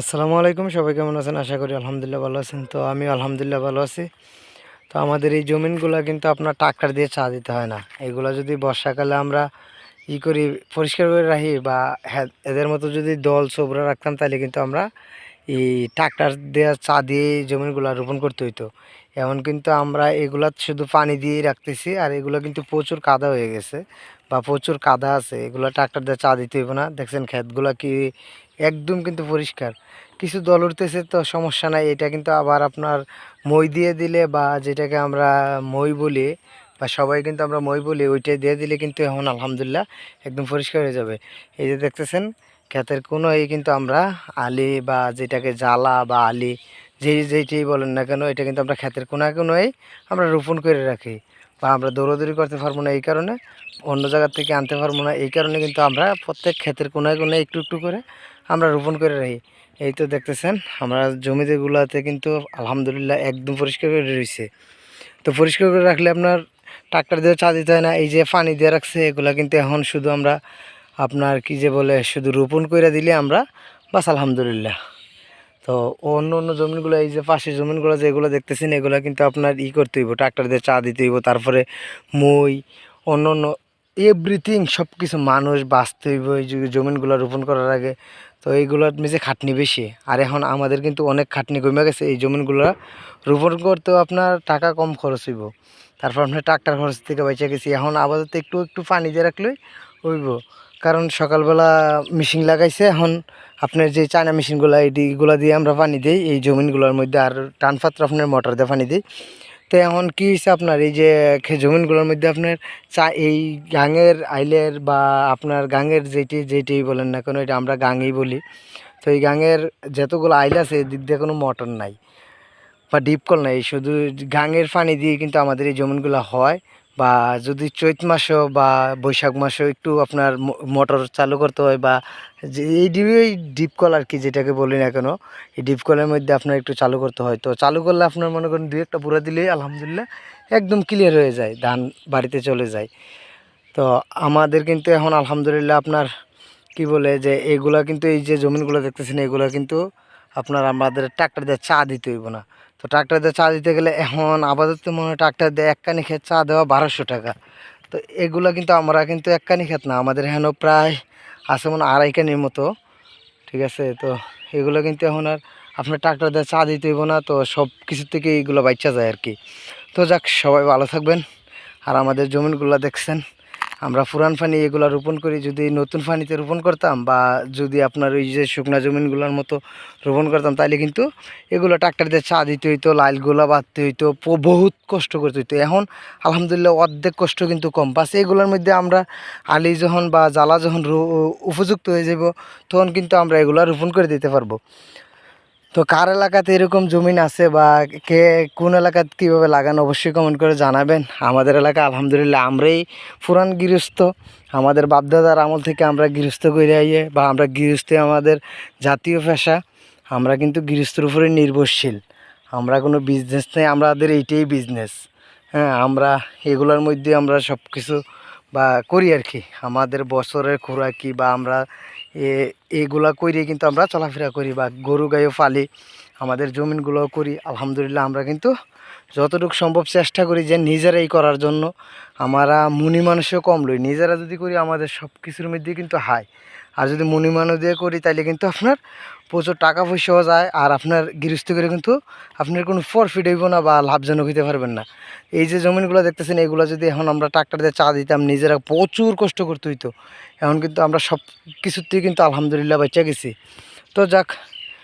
আসসালামু আলাইকুম, সবাই কেমন আছেন? আশা করি আলহামদুলিল্লাহ ভালো আছেন। তো আমি আলহামদুলিল্লাহ ভালো আছি। তো আমাদের এই জমিনগুলো কিন্তু আপনার ট্রাক্টর দিয়ে চা দিতে হয় না। এগুলো যদি বর্ষাকালে আমরা ই করি, পরিষ্কার করে রাখি বা এদের মতো যদি দল সবরা রাখতাম, তাহলে কিন্তু আমরা এই ট্রাক্টর দিয়ে চা দিয়ে জমিনগুলো রোপণ করতে হইতো। এমন কিন্তু আমরা এগুলা শুধু পানি দিয়েই রাখতেছি, আর এগুলো কিন্তু প্রচুর কাদা হয়ে গেছে বা প্রচুর কাদা আছে। এগুলো ট্রাক্টর দিয়ে চা দিতে হইব না। দেখছেন ক্ষেতগুলো কি একদম কিন্তু পরিষ্কার। কিছু দল উঠতেছে তো সমস্যা নাই। এটা কিন্তু আবার আপনার মই দিয়ে দিলে বা যেটাকে আমরা মই বলি বা সবাই কিন্তু আমরা মই বলি, ওইটাই দিয়ে দিলে কিন্তু এখন আলহামদুলিল্লাহ একদম পরিষ্কার হয়ে যাবে। এই যে দেখতেছেন, ক্ষেতের কোনো এই কিন্তু আমরা আলি বা যেটাকে জ্বালা বা আলি যেই যেইটাই বলেন না কেন, এটা কিন্তু আমরা ক্ষেতের কোনায় কোনোই আমরা রোপণ করে রাখি। বা আমরা দৌড়াদৌড়ি করতে পারব না এই কারণে, অন্য জায়গার থেকে আনতে পারব না, এই কারণে কিন্তু আমরা প্রত্যেক ক্ষেতের কোনায় কোনায় একটু একটু করে আমরা রোপণ করে রাখি। এই তো দেখতেছেন, আমরা জমিতেগুলোতে কিন্তু আলহামদুলিল্লাহ একদম পরিষ্কার করে রয়েছে। তো পরিষ্কার করে রাখলে আপনার ট্রাক্টর দিয়ে চা দিতে হয় না, এই যে পানি দিয়ে রাখছে, এগুলো কিন্তু এখন শুধু আমরা আপনার কি যে বলে, শুধু রোপণ করে দিলে আমরা বাস আলহামদুলিল্লাহ। তো অন্য অন্য জমিনগুলো, এই যে পাশের জমিনগুলো যেগুলো দেখতেছেন, এগুলো কিন্তু আপনার ই করতে হইব ট্রাক্টর দিয়ে চা দিতে হইব, তারপরে মই, অন্য অন্য এভরিথিং সব কিছু মানুষ বাঁচতে হইব, এই যে জমিনগুলো রোপণ করার আগে। তো এইগুলোর নিচে খাটনি বেশি। আর এখন আমাদের কিন্তু অনেক খাটনি কমে গেছে, এই জমিনগুলো রোপণ করতেও আপনার টাকা কম খরচ হইব। তারপর আপনার ট্রাক্টর খরচ থেকে বেঁচে গেছি। এখন আপাতত একটু একটু পানি দিয়ে রাখলেই হইব। কারণ সকালবেলা মেশিন লাগাইছে, এখন আপনার যে চায়না মেশিনগুলো এইগুলো দিয়ে আমরা পানি দিই, এই জমিনগুলোর মধ্যে, আর টান পাত্র আপনার মোটর দিয়ে পানি দিই। তো এখন কী হয়েছে আপনার, এই যে জমিনগুলোর মধ্যে আপনার চা এই গাঙের আইলের বা আপনার গাঙের যেটি যেটি বলেন না কেন, এটা আমরা গাঙেই বলি। তো এই গাঙের যতগুলো আইল আছে, এদিক দিয়ে কোনো মোটর নাই বা ডিপ কল নাই। শুধু গাঙের পানি দিয়ে কিন্তু আমাদের এই জমিনগুলো হয়। বা যদি চৈত মাসেও বা বৈশাখ মাসেও একটু আপনার মোটর চালু করতে হয় বা যে, এই এই ডিপ কল আর কি যেটাকে বলি না কেন, এই ডিপ কলের মধ্যে আপনার একটু চালু করতে হয়। তো চালু করলে আপনার মনে করেন দুই একটা পুরো দিলেই আলহামদুলিল্লাহ একদম ক্লিয়ার হয়ে যায়, ধান বাড়িতে চলে যায়। তো আমাদের কিন্তু এখন আলহামদুলিল্লাহ আপনার কি বলে যে, এগুলা কিন্তু এই যে জমিনগুলো দেখতেছেন, এগুলো কিন্তু আপনার আমাদের ট্রাক্টর দিয়ে চা দিতে হইব না। তো ট্রাক্টর দিয়ে চা দিতে গেলে এখন আপাতত মনে হয় ট্রাক্টর দিয়ে এক কানি খেত চা দেওয়া বারোশো টাকা। তো এগুলো কিন্তু আমরা কিন্তু এক কানি খেত না, আমাদের এখানেও প্রায় আছে মনে আড়াই কানির মতো, ঠিক আছে? তো এগুলো কিন্তু এখন আর আপনার ট্রাক্টর দিয়ে চা দিতে হইব না, তো সব কিছু থেকে এইগুলো বাচ্চা যায় আর কি। তো যাক, সবাই ভালো থাকবেন, আর আমাদের জমিনগুলো দেখছেন। আমরা পুরান পানি এগুলো রোপণ করি, যদি নতুন পানিতে রোপণ করতাম বা যদি আপনার ওই যে শুকনা জমিনগুলোর মতো রোপণ করতাম তাহলে কিন্তু এগুলো ট্রাক্টর দিয়ে চা দিতে হইতো লাইলগুলো বাঁধতে হইতো বহুত কষ্ট করতে হইতো। এখন আলহামদুলিল্লাহ অর্ধেক কষ্ট কিন্তু কম। বাস এগুলোর মধ্যে আমরা আলি যখন বা জ্বালা যখন উপযুক্ত হয়ে যাব তখন কিন্তু আমরা এগুলো রোপণ করে দিতে পারব। তো কার এলাকাতে এরকম জমিন আছে বা কে কোন এলাকাতে কীভাবে লাগান অবশ্যই কমেন্ট করে জানাবেন। আমাদের এলাকা আলহামদুলিল্লাহ আমরাই পুরান গৃহস্থ। আমাদের বাপদাদার আমল থেকে আমরা গৃহস্থ করে আইয়ে বা আমরা গৃহস্থী আমাদের জাতীয় পেশা। আমরা কিন্তু গৃহস্থর উপরে নির্ভরশীল। আমরা কোনো বিজনেস নেই, আমাদের এইটাই বিজনেস হ্যাঁ আমরা এগুলোর মধ্যে আমরা সব কিছু বা করি আর কি। আমাদের বছরের খোরাকি বা আমরা এগুলা কইরে কিন্তু আমরা চলাফেরা করি বা গরু গাইও পালি আমাদের জমিনগুলোও করি, আলহামদুলিল্লাহ আমরা কিন্তু যতটুকু সম্ভব চেষ্টা করি যে নিজেরাই করার জন্য। আমরা মুনি মানুষও কম লই, নিজেরা যদি করি আমাদের সব কিছুর মধ্যে কিন্তু হাই। আর যদি মুনি মানুষ দিয়ে করি তাহলে কিন্তু আপনার প্রচুর টাকা পয়সাও যায়, আর আপনার গৃহস্থ করে কিন্তু আপনার কোনো প্রফিট হইব না বা লাভজনক হইতে পারবেন না। এই যে জমিনগুলো দেখতেছেন, এগুলো যদি এখন আমরা ট্রাক্টর দিয়ে চা দিতাম, নিজেরা প্রচুর কষ্ট করতে হইতো। এখন কিন্তু আমরা সব কিছুতেই কিন্তু আলহামদুলিল্লাহ বাচ্চা গেছি। তো যাক